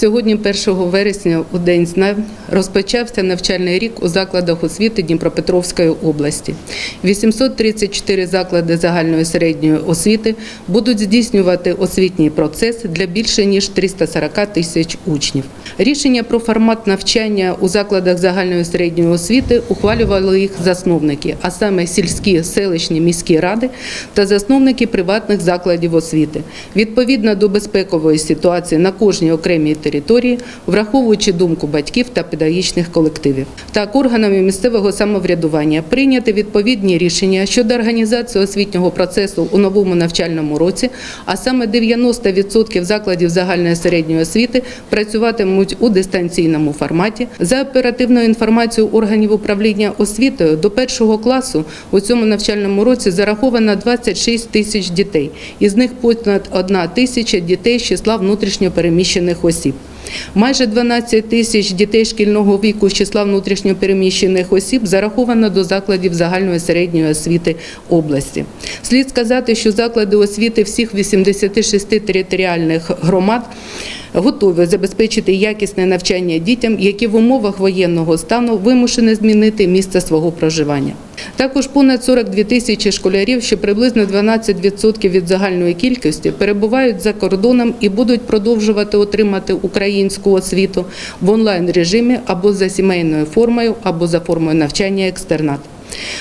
Сьогодні, 1 вересня, у День знань, розпочався навчальний рік у закладах освіти Дніпропетровської області. 834 заклади загальної середньої освіти будуть здійснювати освітній процес для більше ніж 340 тисяч учнів. Рішення про формат навчання у закладах загальної середньої освіти ухвалювали їх засновники, а саме сільські, селищні, міські ради та засновники приватних закладів освіти. Відповідно до безпекової ситуації на кожній окремій території, враховуючи думку батьків та педагогічних колективів. Так, органами місцевого самоврядування прийняти відповідні рішення щодо організації освітнього процесу у новому навчальному році, а саме 90% закладів загальної середньої освіти працюватимуть у дистанційному форматі. За оперативною інформацією органів управління освітою до першого класу у цьому навчальному році зараховано 26 тисяч дітей, із них понад 1 тисяча дітей з числа внутрішньо переміщених осіб. Майже 12 тисяч дітей шкільного віку з числа внутрішньопереміщених осіб зараховано до закладів загальної середньої освіти області. Слід сказати, що заклади освіти всіх 86 територіальних громад готові забезпечити якісне навчання дітям, які в умовах воєнного стану вимушені змінити місце свого проживання. Також понад 42 тисячі школярів, що приблизно 12% від загальної кількості, перебувають за кордоном і будуть продовжувати отримати українську освіту в онлайн режимі або за сімейною формою, або за формою навчання екстернат.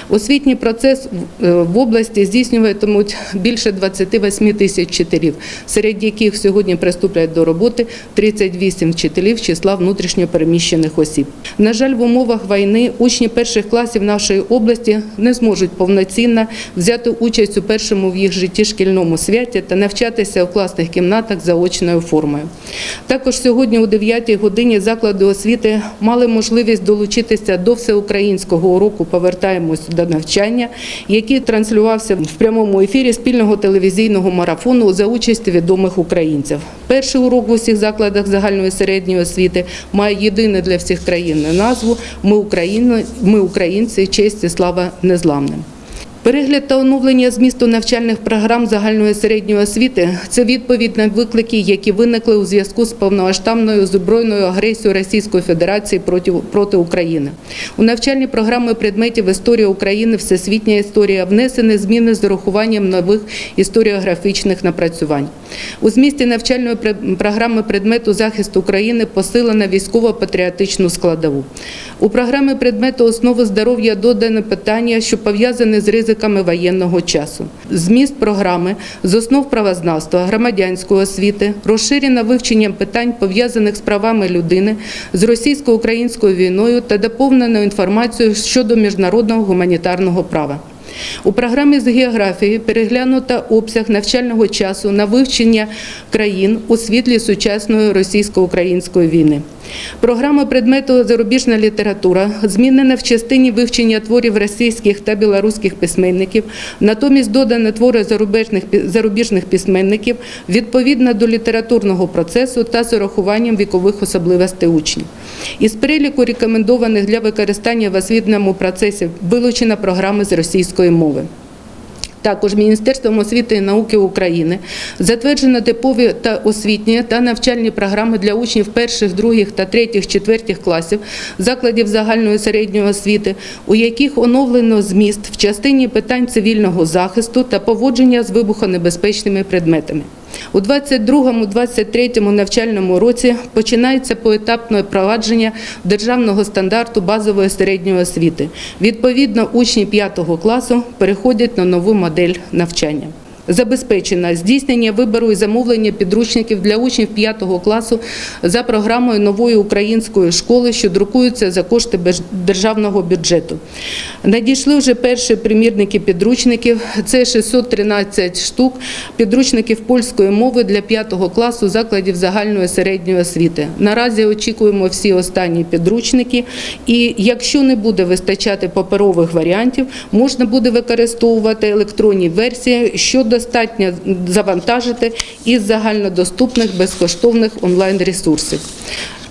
Освітній процес е, в області здійснюватимуть більше 28 тисяч вчителів, серед яких сьогодні приступлять до роботи 38 вчителів числа внутрішньо переміщених осіб. На жаль, в умовах війни учні перших класів нашої області не зможуть повноцінно взяти участь у першому в їх житті шкільному святі та навчатися у класних кімнатах заочною формою. Також сьогодні о 9 годині заклади освіти мали можливість долучитися до всеукраїнського уроку «Повертаємось до навчання», який транслювався в прямому ефірі спільного телевізійного марафону за участі відомих українців. Перший урок в усіх закладах загальної середньої освіти має єдине для всіх країн назву Ми Україна, ми українці, честь і слава незламним. Перегляд та оновлення змісту навчальних програм загальної середньої освіти це відповідь на виклики, які виникли у зв'язку з повномасштабною збройною агресією Російської Федерації проти, проти України. У навчальні програми предметів історія України, всесвітня історія внесені зміни з урахуванням нових історіографічних напрацювань. У змісті навчальної програми предмету захисту України посилена військово-патріотичну складову. У програмі предмету основи здоров'я додане питання, що пов'язане з ризиками воєнного часу. Зміст програми з основ правознавства, громадянської освіти, розширено вивченням питань, пов'язаних з правами людини, з російсько-українською війною та доповнено інформацією щодо міжнародного гуманітарного права. У програмі з географії переглянуто обсяг навчального часу на вивчення країн у світлі сучасної російсько-української війни. Програма предмету зарубіжна література змінена в частині вивчення творів російських та білоруських письменників, натомість додано твори зарубіжних, письменників відповідно до літературного процесу та з урахуванням вікових особливостей учнів. Із переліку рекомендованих для використання в освітньому процесі вилучена програма з російської мови. Також Міністерством освіти і науки України затверджено типові та освітні та навчальні програми для учнів перших, других та третіх, четвертих класів закладів загальної середньої освіти, у яких оновлено зміст в частині питань цивільного захисту та поводження з вибухонебезпечними предметами. У 22-23 навчальному році починається поетапне впровадження державного стандарту базової середньої освіти. Відповідно, учні 5 класу переходять на нову модель навчання. Забезпечено здійснення вибору і замовлення підручників для учнів 5 класу за програмою нової української школи, що друкуються за кошти державного бюджету. Надійшли вже перші примірники підручників. Це 613 штук підручників польської мови для 5 класу закладів загальної середньої освіти. Наразі очікуємо всі останні підручники. І якщо не буде вистачати паперових варіантів, можна буде використовувати електронні версії, що достатньо завантажити із загальнодоступних безкоштовних онлайн-ресурсів.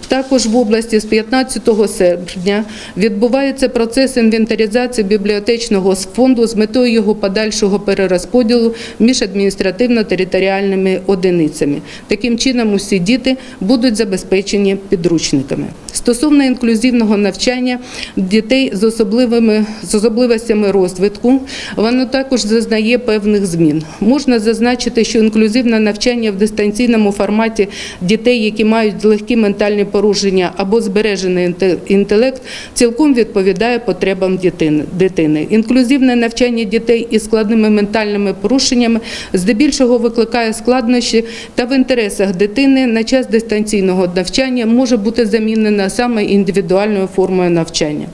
Також в області з 15 серпня відбувається процес інвентаризації бібліотечного фонду з метою його подальшого перерозподілу між адміністративно-територіальними одиницями. Таким чином, усі діти будуть забезпечені підручниками. Стосовно інклюзивного навчання дітей з особливими з особливостями розвитку, воно також зазнає певних змін. Можна зазначити, що інклюзивне навчання в дистанційному форматі дітей, які мають легкі ментальні порушення або збережений інтелект, цілком відповідає потребам дитини-. Інклюзивне навчання дітей із складними ментальними порушеннями здебільшого викликає складнощі та в інтересах дитини на час дистанційного навчання може бути замінена саме індивідуальною формою навчання.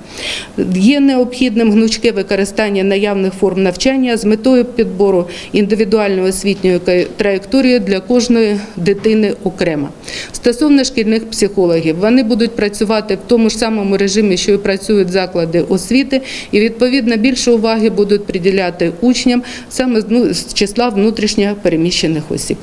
Є необхідним гнучке використання наявних форм навчання з метою підбору індивідуальної освітньої траєкторії для кожної дитини окремо. Стосовно шкільних психологів, вони будуть працювати в тому ж самому режимі, що і працюють заклади освіти, і відповідно більше уваги будуть приділяти учням саме з ну, числа внутрішньо переміщених осіб.